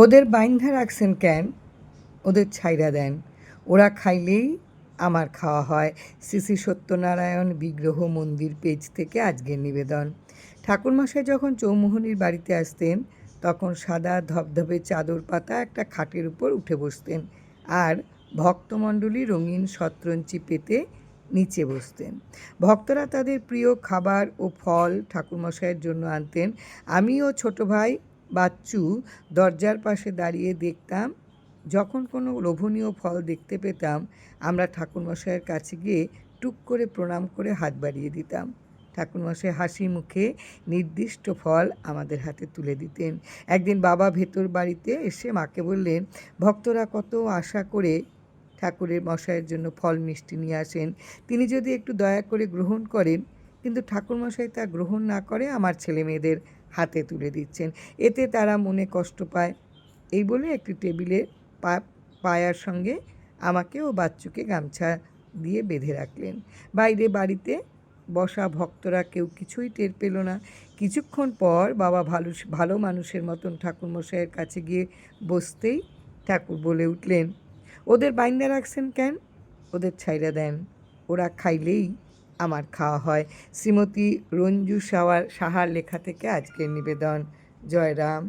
ওদের বাইন্ধা রাখছেন কেন? ওদের ছাইরা দেন। ওরা খাইলেই আমার খাওয়া হয়। শ্রী সত্যনারায়ণ বিগ্রহ মন্দির পেজ থেকে আজকের নিবেদন। ঠাকুরমশাই যখন চৌমোহনীর বাড়িতে আসতেন, তখন সাদা ধবধবে চাদর পাতা একটা খাটের উপর উঠে বসতেন আর ভক্তমণ্ডলী রঙিন শতরঞ্চি পেতে নিচে বসতেন। ভক্তরা তাদের প্রিয় খাবার ও ফল ঠাকুরমশাইয়ের জন্য আনতেন। আমিও ছোট ভাই বাচ্চু দরজার পাশে দাঁড়িয়ে দেখতাম, যখন কোনো লোভনীয় ফল দেখতে পেতাম, আমরা ঠাকুরমশাইয়ের কাছে গিয়ে টুক করে প্রণাম করে হাত বাড়িয়ে দিতাম। ঠাকুরমশাই হাসি মুখে নির্দিষ্ট ফল আমাদের হাতে তুলে দিতেন। একদিন বাবা ভেতর বাড়িতে এসে মাকে বললেন, ভক্তরা কত আশা করে ঠাকুরের মশাইয়ের জন্য ফল মিষ্টি নিয়ে আসেন। তিনি যদি একটু দয়া করে গ্রহণ করেন, কিন্তু ঠাকুরমশাই তা গ্রহণ না করে আমার ছেলে মেয়েদের হাতে তুলে দিচ্ছেন। এতে তারা মনে কষ্ট পায়। এই বলে একটি টেবিলে পা, পায়ার সঙ্গে আমাকে ও বাচ্চুকে গামছা দিয়ে বেঁধে রাখলেন। বাইরে বাড়িতে বসা ভক্তরা কেউ কিছুই টের পেল না। কিছুক্ষণ পর বাবা ভালো ভালো মানুষের মতন ঠাকুরমশাইয়ের কাছে গিয়ে বসতেই ঠাকুর বলে উঠলেন, ওদের বাইন্দা রাখছেন কেন? ওদের ছাইরা দেন। ওরা খাইলেই আমার খাওয়া হয়। শ্রীমতী রঞ্জু সাওয়ার সাহার লেখা থেকে আজকের নিবেদন। জয়রাম